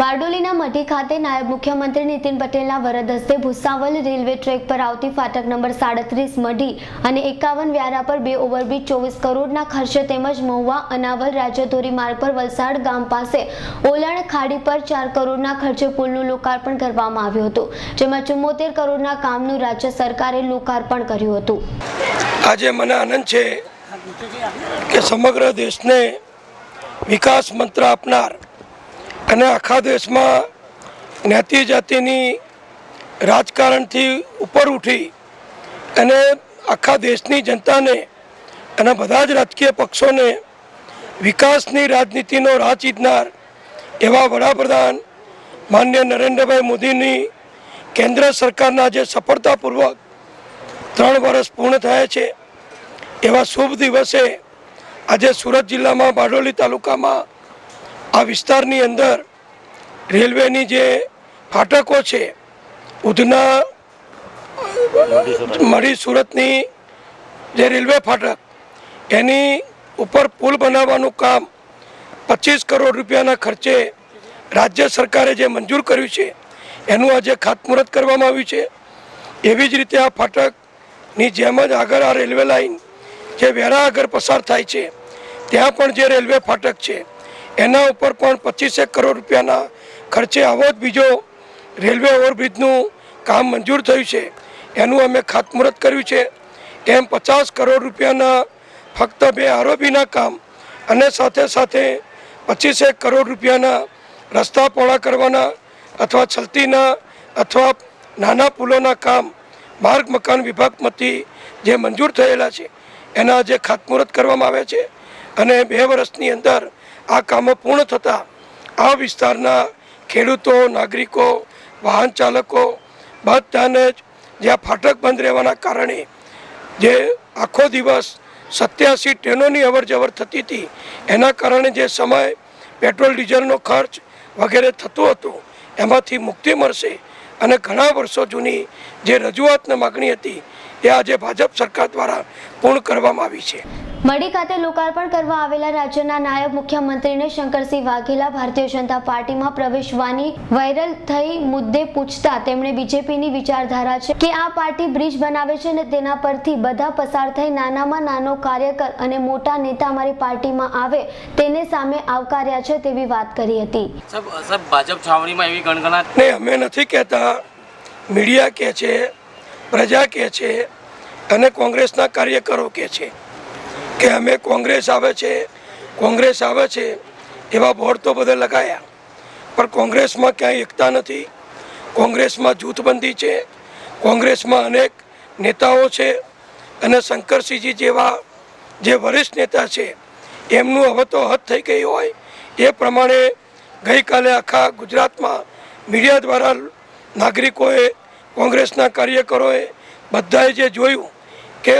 બારડોલીના મઢી ખાતે નાયબ મુખ્યમંત્રી નીતિન પટેલના વરદ હસ્તે ભુસાવલ રેલવે ટ્રેક પર આવતી ફાટક નંબર સાડત્રીસ મઢી અને એકાવન વ્યારા પર બે ઓવરબ્રિજ ચોવીસ કરોડના ખર્ચે તેમજ મહુવા અનાવલ રાજ્યધોરી માર્ગ પર વલસાડ ગામ પાસે ઓલણ ખાડી પર ચાર કરોડના ખર્ચે પુલનું લોકાર્પણ કરવામાં આવ્યું હતું, જેમાં ચુમ્મોતેર કરોડના કામનું રાજ્ય સરકારે લોકાર્પણ કર્યું હતું. આજે મને આનંદ છે કે સમગ્ર દેશને વિકાસ મંત્ર આપનાર અને આખા દેશમાં જ્ઞાતિ જાતિની રાજકારણથી ઉપર ઉઠી અને આખા દેશની જનતાને અને બધા જ રાજકીય પક્ષોને વિકાસની રાજનીતિનો રાહ ચીતનાર એવા વડાપ્રધાન માન્ય નરેન્દ્રભાઈ મોદીની કેન્દ્ર સરકારના જે સફળતાપૂર્વક ત્રણ વર્ષ પૂર્ણ થયા છે, એવા શુભ દિવસે આજે સુરત જિલ્લામાં બારડોલી તાલુકામાં આ વિસ્તારની અંદર રેલવેની જે ફાટકો છે, ઉધના મળી સુરતની જે રેલવે ફાટક, એની ઉપર પુલ બનાવવાનું કામ પચીસ કરોડ રૂપિયાના ખર્ચે રાજ્ય સરકારે જે મંજૂર કર્યું છે, એનું આજે ખાતમુહૂર્ત કરવામાં આવ્યું છે. એવી જ રીતે આ ફાટકની જેમ જ આગળ આ રેલવે લાઈન જે વેરા આગળ પસાર થાય છે, ત્યાં પણ જે રેલવે ફાટક છે એના ઉપર પણ પચીસેક કરોડ રૂપિયાના ખર્ચે આવો જ બીજો રેલવે ઓવરબ્રિજનું કામ મંજૂર થયું છે. એનું અમે ખાતમુહૂર્ત કર્યું છે. એમ પચાસ કરોડ રૂપિયાના ફક્ત બે આરોપીના કામ અને સાથે સાથે પચીસેક કરોડ રૂપિયાના રસ્તા પહોળા કરવાના અથવા છલતીના અથવા નાના પુલોના કામ માર્ગ મકાન વિભાગમાંથી જે મંજૂર થયેલા છે, એના જે ખાતમુહૂર્ત કરવામાં આવ્યા છે. અને બે વર્ષની અંદર આ કામો પૂર્ણ થતાં આ વિસ્તારના ખેડૂતો, નાગરિકો, વાહન ચાલકો, બધાને જ જ્યાં ફાટક બંધ રહેવાના કારણે જે આખો દિવસ સત્યાસી ટ્રેનોની અવર જવર થતી હતી, એના કારણે જે સમય પેટ્રોલ, ડીઝલનો ખર્ચ વગેરે થતો હતો, એમાંથી મુક્તિ મળશે અને ઘણા વર્ષો જૂની જે રજૂઆતને માગણી હતી, એ આજે ભાજપ સરકાર દ્વારા પૂર્ણ કરવામાં આવી છે. મઢી ખાતે લોકાર્પણ કરવા આવેલા રાજ્યના નાયબ મુખ્યમંત્રીને શંકરસિંહ વાઘેલા ભારતીય જનતા પાર્ટીમાં પ્રવેશવાની વાયરલ થઈ મુદ્દે પૂછતા તેમણે બીજેપીની વિચારધારા છે કે આ પાર્ટી બ્રિજ બનાવે છે અને તેના પરથી બધા પસાર થઈ નાનામાં નાનો કાર્યકર અને મોટા નેતા અમારી પાર્ટીમાં આવે તેને સામે આવકાર્યા છે તેવી વાત કરી હતી. સાહેબ સાહેબ ભાજપ છાવણીમાં એવી ગણગણાટ ને અમે નથી કહેતા. મીડિયા કહે છે પ્રજા કહે છે અને કોંગ્રેસના કાર્યકરો કહે છે. કે અમે કોંગ્રેસ આવે છે, કોંગ્રેસ આવે છે, એવા બોર્ડ તો બધા લગાયા. પણ કોંગ્રેસમાં ક્યાંય એકતા નથી. કોંગ્રેસમાં જૂથબંધી છે. કોંગ્રેસમાં અનેક નેતાઓ છે અને શંકરસિંહજી જેવા જે વરિષ્ઠ નેતા છે, એમનું હવે તો હદ થઈ ગઈ હોય. એ પ્રમાણે ગઈકાલે આખા ગુજરાતમાં મીડિયા દ્વારા નાગરિકોએ કોંગ્રેસના કાર્યકરોએ બધાએ જે જોયું કે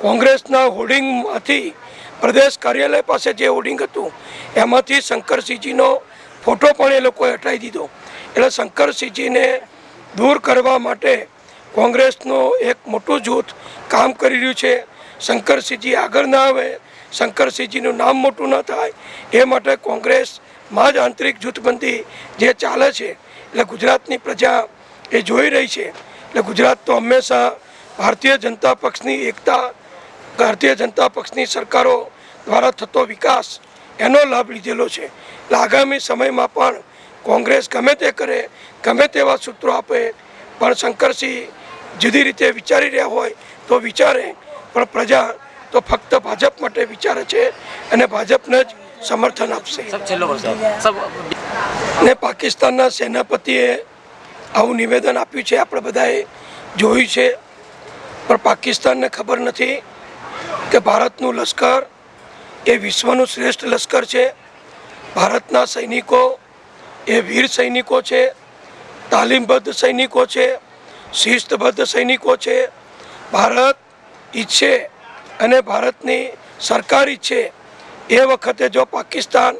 કોંગ્રેસના હોર્ડિંગમાંથી પ્રદેશ કાર્યાલય પાસે જે હોર્ડિંગ હતું, એમાંથી શંકરસિંહજીનો ફોટો પણ એ લોકોએ હટાવી દીધો. એટલે શંકરસિંહજીને દૂર કરવા માટે કોંગ્રેસનો એક મોટું જૂથ કામ કરી રહ્યું છે. શંકરસિંહજી આગળ ના આવે, શંકરસિંહજીનું નામ મોટું ન થાય, એ માટે કોંગ્રેસમાં જ આંતરિક જૂથબંધી જે ચાલે છે, એટલે ગુજરાતની પ્રજા એ જોઈ રહી છે. એટલે ગુજરાત તો હંમેશા ભારતીય જનતા પક્ષની એકતા ભારતીય જનતા પક્ષની સરકારો દ્વારા થતો વિકાસ એનો લાભ લીધેલો છે. એટલે આગામી સમયમાં પણ કોંગ્રેસ ગમે તે કરે ગમે તેવા સૂત્રો આપે પણ શંકરસિંહ જુદી રીતે વિચારી રહ્યા હોય તો વિચારે પણ પ્રજા તો ફક્ત ભાજપ માટે વિચારે છે અને ભાજપને જ સમર્થન આપશે. ને પાકિસ્તાનના સેનાપતિએ આવું નિવેદન આપ્યું છે આપણે બધાએ જોયું છે પણ પાકિસ્તાનને ખબર નથી કે ભારતનું લશ્કર એ વિશ્વનું શ્રેષ્ઠ લશ્કર છે. ભારતના સૈનિકો એ વીર સૈનિકો છે. તાલીમબદ્ધ સૈનિકો છે. શિસ્તબદ્ધ સૈનિકો છે. ભારત ઈચ્છે અને ભારતની સરકાર ઈચ્છે એ વખતે જો પાકિસ્તાન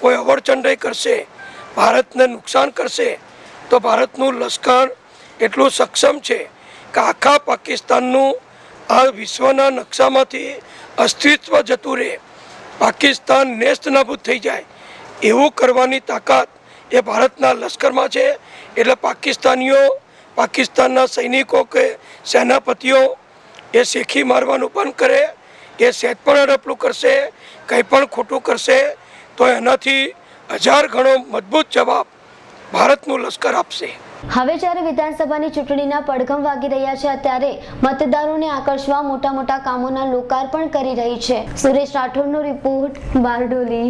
કોઈ અવરચંડાઈ કરશે, ભારતને નુકસાન કરશે, તો ભારતનું લશ્કર એટલું સક્ષમ છે કે આખા પાકિસ્તાનનું આ વિશ્વના નકશામાંથી અસ્તિત્વ જતું રહે. પાકિસ્તાન નેસ્ત નાબૂદ થઈ જાય. એવું કરવાની તાકાત એ ભારતના લશ્કરમાં છે. એટલે પાકિસ્તાનીઓ, પાકિસ્તાનના સૈનિકો કે સેનાપતિઓ એ શેખી મારવાનું બંધ કરે. એ સેજ પણ અડપલું કરશે, કંઈ પણ ખોટું કરશે, તો એનાથી હજાર ગણો મજબૂત જવાબ ભારતનું લશ્કર આપશે. હવે જ્યારે વિધાનસભાની ચૂંટણીના પડઘમ વાગી રહ્યા છે, ત્યારે મતદારોને આકર્ષવા મોટા મોટા કામોના લોકાર્પણ કરી રહી છે. સુરેશ રાઠોડનો રિપોર્ટ બારડોલી.